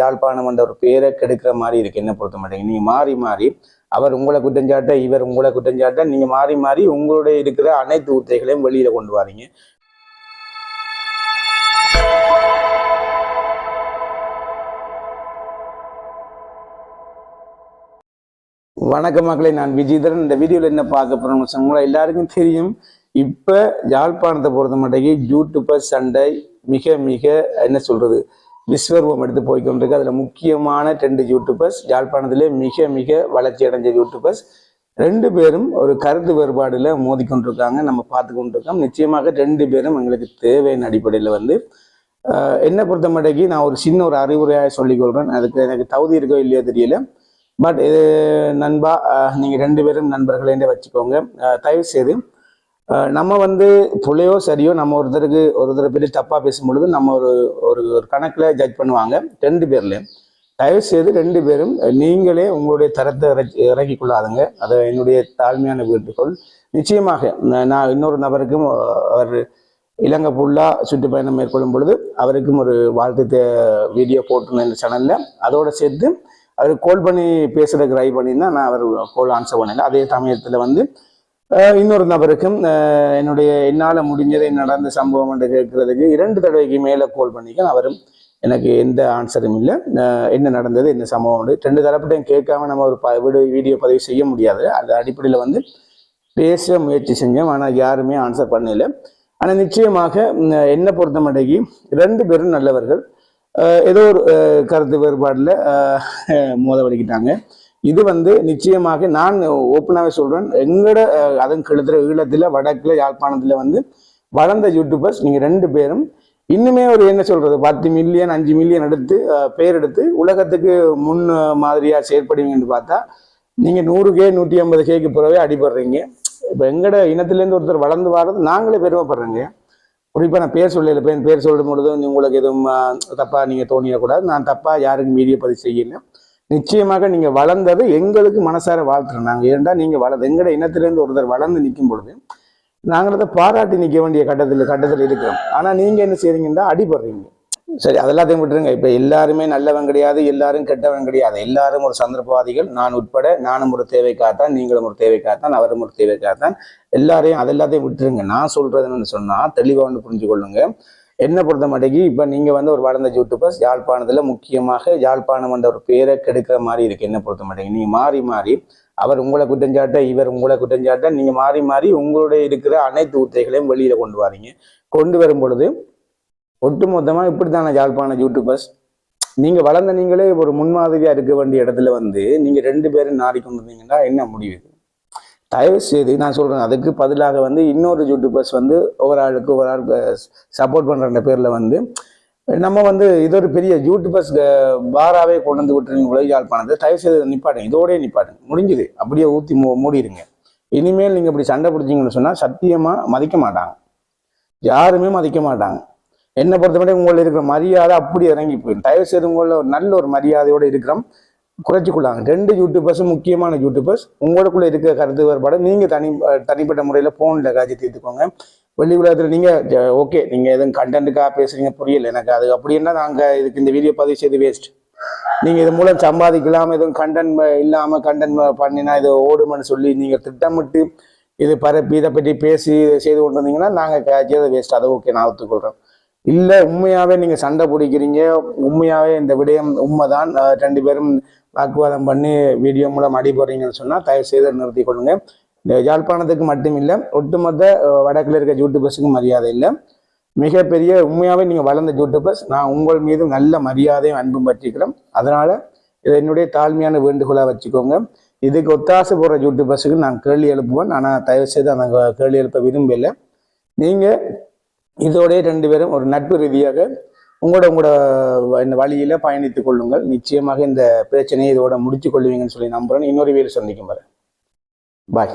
யாழ்ப்பாணம் என்ற ஒரு பேரை கெடுக்கிற மாதிரி இருக்கு என்ன பொறுத்த மாட்டேங்க நீங்க மாறி மாறி அவர் உங்களை குற்றஞ்சாட்ட இவர் உங்களை குற்றஞ்சாட்ட நீங்க மாறி மாறி உங்களுடைய இருக்கிற அனைத்து உத்தைகளையும் வெளியில கொண்டு வாரீங்க. வணக்க மக்களை நான் விஜயதரன் இந்த வீடியோவில் என்ன பார்க்க போறோம்னு சொன்னா எல்லாருக்கும் தெரியும். இப்போ யாழ்ப்பாணத்தை பொறுத்த மாட்டேங்க யூடியூப்பர் சண்டை மிக மிக என்ன சொல்றது விஸ்வரூபம் எடுத்து போய்கொண்டிருக்கு அதில் முக்கியமான ரெண்டு யூடியூபர்ஸ் யாழ்ப்பாணத்திலே மிக மிக வளர்ச்சி அடைஞ்ச யூடியூபர்ஸ் ரெண்டு பேரும் ஒரு கருத்து வேறுபாடில் மோதிக்கொண்டிருக்காங்க. நம்ம பார்த்து கொண்டிருக்கோம். நிச்சயமாக ரெண்டு பேரும் எங்களுக்கு தேவையின் அடிப்படையில் வந்து என்னை பொறுத்த மட்டைக்கு நான் ஒரு சின்ன ஒரு அறிவுரையாக சொல்லிக்கொள்கிறேன் அதுக்கு எனக்கு தகுதி இருக்கோ இல்லையோ தெரியல. பட் இது நண்பா நீங்கள் ரெண்டு பேரும் நண்பர்களே வச்சுக்கோங்க. தயவு செய்து நம்ம வந்து புள்ளையோ சரியோ நம்ம ஒருத்தருக்கு ஒருத்தரை பற்றி தப்பாக பேசும் பொழுது நம்ம ஒரு ஒரு ஒரு கணக்கில் ஜட்ஜ் பண்ணுவாங்க. ரெண்டு பேர்லேயும் தயவு செய்து ரெண்டு பேரும் நீங்களே உங்களுடைய தரத்தை இறக்கி இறக்கி கொள்ளாதுங்க அதை என்னுடைய தாழ்மையான வேண்டுகோள். நிச்சயமாக நான் இன்னொரு நபருக்கும் அவர் இலங்கை ஃபுல்லாக சுற்றுப்பயணம் மேற்கொள்ளும் பொழுது அவருக்கும் ஒரு வாழ்த்து தே- வீடியோ போட்டிருந்தேன் இந்த சேனலில் அதோடு சேர்த்து அவர் கால் பண்ணி பேசுறதுக்கு ட்ரை பண்ணியிருந்தால் நான் அவர் கால் ஆன்சர் பண்ணல அதே சமயத்தில் வந்து இன்னொரு நபருக்கும் என்னுடைய என்னால் முடிஞ்சதை நடந்த சம்பவம் என்று கேட்கறதுக்கு இரண்டு தடவைக்கு மேலே கால் பண்ணிக்க அவரும் எனக்கு எந்த ஆன்சரும் இல்லை. என்ன நடந்தது என்ன சம்பவம் உண்டு ரெண்டு தரப்பிட்டையும் கேட்காம நம்ம ஒரு ப- வீடியோ வீடியோ பதிவு செய்ய முடியாது. அந்த அடிப்படையில் வந்து பேச முயற்சி செஞ்சோம். ஆனால் யாருமே ஆன்சர் பண்ணல. ஆனால் நிச்சயமாக என்னை பொறுத்த மட்டைக்கு ரெண்டு பேரும் நல்லவர்கள். ஏதோ ஒரு கருத்து வேறுபாடில் மோதவடிக்கிட்டாங்க இது வந்து நிச்சயமாக நான் ஓப்பனாகவே சொல்கிறேன் எங்களோட அதன் கெழுதுற ஈழத்தில் வடக்கில் யாழ்ப்பாணத்தில் வந்து வளர்ந்த யூடியூபர்ஸ் நீங்கள் ரெண்டு பேரும் இன்னுமே ஒரு என்ன சொல்றது? பத்து மில்லியன் அஞ்சு மில்லியன் எடுத்து பேர் எடுத்து உலகத்துக்கு முன் மாதிரியா செயற்படுவீங்கன்னு பார்த்தா நீங்கள் நூறு கே நூற்றி ஐம்பது கேக்கு பிறவே அடிபடுறீங்க. இப்போ எங்கட இனத்துலேருந்து ஒருத்தர் வளர்ந்து வர்றது நாங்களே பெருமைப்படுறோங்க. குறிப்பாக நான் பேர் சொல்லல பேர் பேர் சொல்லும் பொழுது உங்களுக்கு எதுவும் தப்பாக நீங்கள் தோணியக்கூடாது தோணிடக்கூடாது. நான் தப்பாக யாருக்கும் மீடியா பதிவு செய்யலை. நிச்சயமாக நீங்க வளர்ந்தது எங்களுக்கு மனசார வாழ்த்துறோம். நாங்கள் ஏன்டா நீங்க வளர்ந்து எங்கட இனத்திலேருந்து ஒருத்தர் வளர்ந்து நிற்கும் பொழுது நாங்கள் அதை பாராட்டி நிற்க வேண்டிய கட்டத்தில் கட்டத்தில் இருக்கிறோம். ஆனா நீங்க என்ன செய்றீங்கன்னா அடிபடுறீங்க. சரி அதெல்லாத்தையும் விட்டுருங்க. இப்போ எல்லாருமே நல்லவன் கிடையாது எல்லாரும் கெட்டவன் கிடையாது. எல்லாரும் ஒரு சந்தர்ப்பவாதிகள் நான் உட்பட நானும் ஒரு தேவைக்காகத்தான் நீங்களும் ஒரு தேவைக்காகத்தான் அவரும் ஒரு தேவைக்காகத்தான். எல்லாரையும் அதெல்லாத்தையும் விட்டுருங்க. நான் சொல்றதுன்னு சொன்னால் தெளிவாக ஒன்று புரிஞ்சு கொள்ளுங்க என்ன பொறுத்த மாட்டேங்கி இப்போ நீங்கள் வந்து ஒரு வளர்ந்த யூடியூபர்ஸ் யாழ்ப்பாணத்தில் முக்கியமாக யாழ்ப்பாணம் என்ற ஒரு பேரை கெடுக்கிற மாதிரி இருக்குது என்ன பொறுத்த மாட்டேங்கி நீங்கள் மாறி மாறி அவர் உங்களை குற்றஞ்சாட்ட இவர் உங்களை குற்றஞ்சாட்ட நீங்கள் மாறி மாறி உங்களுடைய இருக்கிற அனைத்து உத்தைகளையும் வெளியில் கொண்டு வரீங்க. கொண்டு வரும் பொழுது இப்படி தானே யாழ்ப்பாண யூடியூபர்ஸ் நீங்கள் வளர்ந்த நீங்களே ஒரு முன்மாதிரியாக இருக்க வேண்டிய இடத்துல வந்து நீங்கள் ரெண்டு பேரும் நாடி கொண்டு வந்தீங்கன்னா என்ன முடிவு? தயவு செய்து நான் சொல்கிறேன் அதுக்கு பதிலாக வந்து இன்னொரு யூடியூபர்ஸ் வந்து ஒவ்வொரு ஆளுக்கு ஒரு ஆள் சப்போர்ட் பண்ணுற பேரில் வந்து நம்ம வந்து இது ஒரு பெரிய யூடியூபர்ஸ் பாராவே கொண்டு வந்து விட்டுருங்க உலக யாழ்ப்பாணத்தை. தயவு செய்து நிப்பாட்டுங்க இதோடய நிப்பாட்டுங்க. முடிஞ்சுது. அப்படியே ஊற்றி மூ மூடிடுங்க இனிமேல் நீங்கள் இப்படி சண்டை பிடிச்சிங்கன்னு சொன்னால் சத்தியமாக மதிக்க மாட்டாங்க. யாருமே மதிக்க மாட்டாங்க. என்னை பொறுத்தவரை உங்களில் இருக்கிற மரியாதை அப்படி இறங்கி போயிடும். தயவு செய்து உங்களில் ஒரு நல்ல ஒரு மரியாதையோடு இருக்கிறோம். குறைச்சிக்கொள்ளாங்க. ரெண்டு யூடியூபர்ஸும் முக்கியமான யூடியூபர்ஸ் உங்களுக்குள்ள இருக்கிற கருத்து வேறுபாடு நீங்க தனி தனிப்பட்ட முறையில் ஃபோனில் காட்சி தீர்த்துக்கோங்க. வெளி உலகத்தில் நீங்க ஓகே நீங்க எதுவும் கண்டென்ட்டுக்காக பேசுறீங்க புரியல எனக்கு அது அப்படின்னா நாங்க இதுக்கு இந்த வீடியோ பதிவு செய்து வேஸ்ட் நீங்க இது மூலம் சம்பாதிக்கலாம் எதுவும் கண்டென்ட் இல்லாம கண்டென்ட் பண்ணினா இது ஓடுமென்னு சொல்லி நீங்க திட்டமிட்டு இது பரப்பி இதை பற்றி பேசி இதை செய்து கொண்டு வந்தீங்கன்னா நாங்க அதை வேஸ்ட் அதை ஓகே நான் ஒத்துக்கொள்றேன். இல்லை உண்மையாவே நீங்கள் சண்டை பிடிக்கிறீங்க உண்மையாகவே இந்த விடயம் உண்மைதான் ரெண்டு பேரும் வாக்குவாதம் பண்ணி வீடியோ மூலம் அடிபடுறீங்கன்னு சொன்னால் தயவு செய்து நிறுத்தி கொடுங்க இந்த யாழ்ப்பாணத்துக்கு மட்டும் இல்லை ஒட்டுமொத்த வடக்கில் வடக்குல இருக்க பஸ்ஸுக்கும் மரியாதை இல்லை. மிகப்பெரிய உண்மையாகவே நீங்கள் வளர்ந்த யூடியூபர்ஸ் நான் உங்கள் மீதும் நல்ல மரியாதையும் அன்பும் பற்றிக்கிறேன் அதனால் இதை என்னுடைய தாழ்மையான வேண்டுகோளாக வச்சுக்கோங்க. இதுக்கு ஒத்தாசை போடுற யூடியூபர்ஸுக்கு நான் கேள்வி எழுப்புவேன். ஆனால் தயவு செய்து அந்த கேள்வி எழுப்ப விரும்பலை. நீங்கள் இதோடய ரெண்டு பேரும் ஒரு நட்பு ரீதியாக உங்களோட உங்களோட இந்த வழியில பயணித்துக் கொள்ளுங்கள். நிச்சயமாக இந்த பிரச்சனையை இதோட முடிச்சு கொள்வீங்கன்னு சொல்லி நம்புறேன். இன்னொரு வீடு சந்திக்கும் வரை. பாய்